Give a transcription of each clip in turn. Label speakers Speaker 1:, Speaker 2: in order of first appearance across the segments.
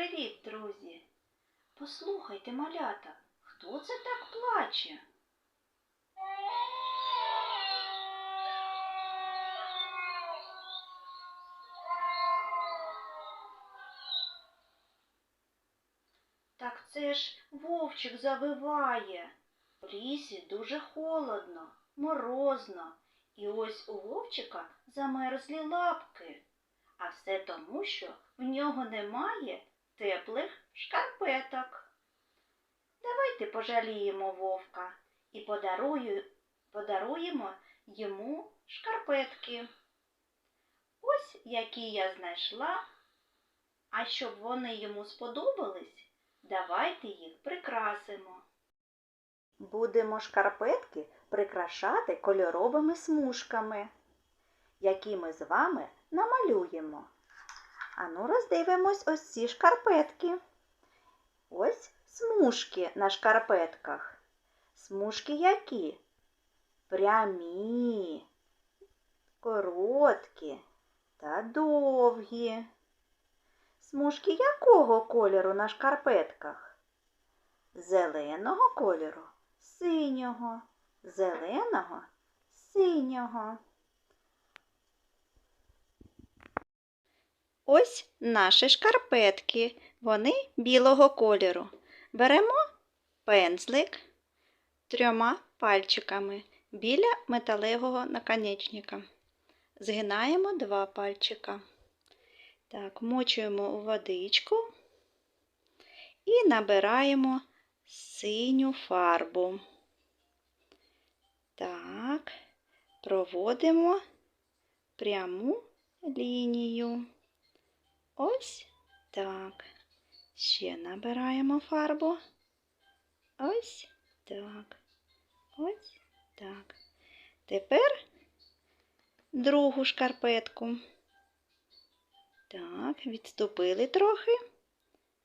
Speaker 1: Привіт, друзі! Послухайте, малята, хто це так плаче? Так це ж вовчик завиває. В лісі дуже холодно, морозно, і ось у вовчика замерзлі лапки. А все тому, що в нього немає теплих шкарпеток. Давайте пожаліємо вовка і подаруємо йому шкарпетки. Ось які я знайшла. А щоб вони йому сподобались, давайте їх прикрасимо. Будемо шкарпетки прикрашати кольоровими смужками, які ми з вами намалюємо. Ану, роздивимось ось ці шкарпетки. Ось смужки на шкарпетках. Смужки які? Прямі, короткі та довгі. Смужки якого кольору на шкарпетках? Зеленого кольору, синього, зеленого, синього. Ось наші шкарпетки. Вони білого кольору. Беремо пензлик трьома пальчиками біля металевого наконечника. Згинаємо два пальчика. Так, мочуємо у водичку і набираємо синю фарбу. Так, проводимо пряму лінію. Ось так. Ще набираємо фарбу. Ось так. Ось так. Тепер другу шкарпетку. Так, відступили трохи,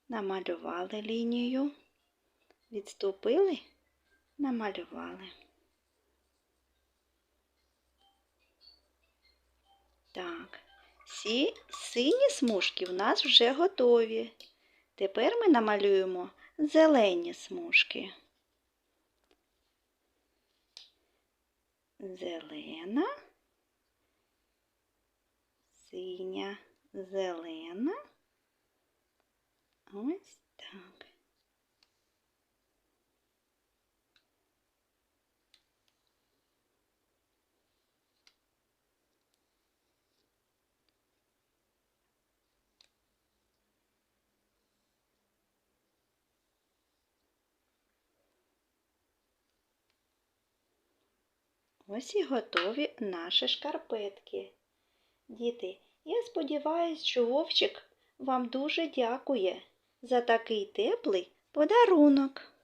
Speaker 1: намалювали лінію. Відступили, намалювали. Всі сині смужки в нас вже готові. Тепер ми намалюємо зелені смужки. Зелена, синя, зелена. Ось так. Ось і готові наші шкарпетки. Діти, я сподіваюся, що Вовчик вам дуже дякує за такий теплий подарунок.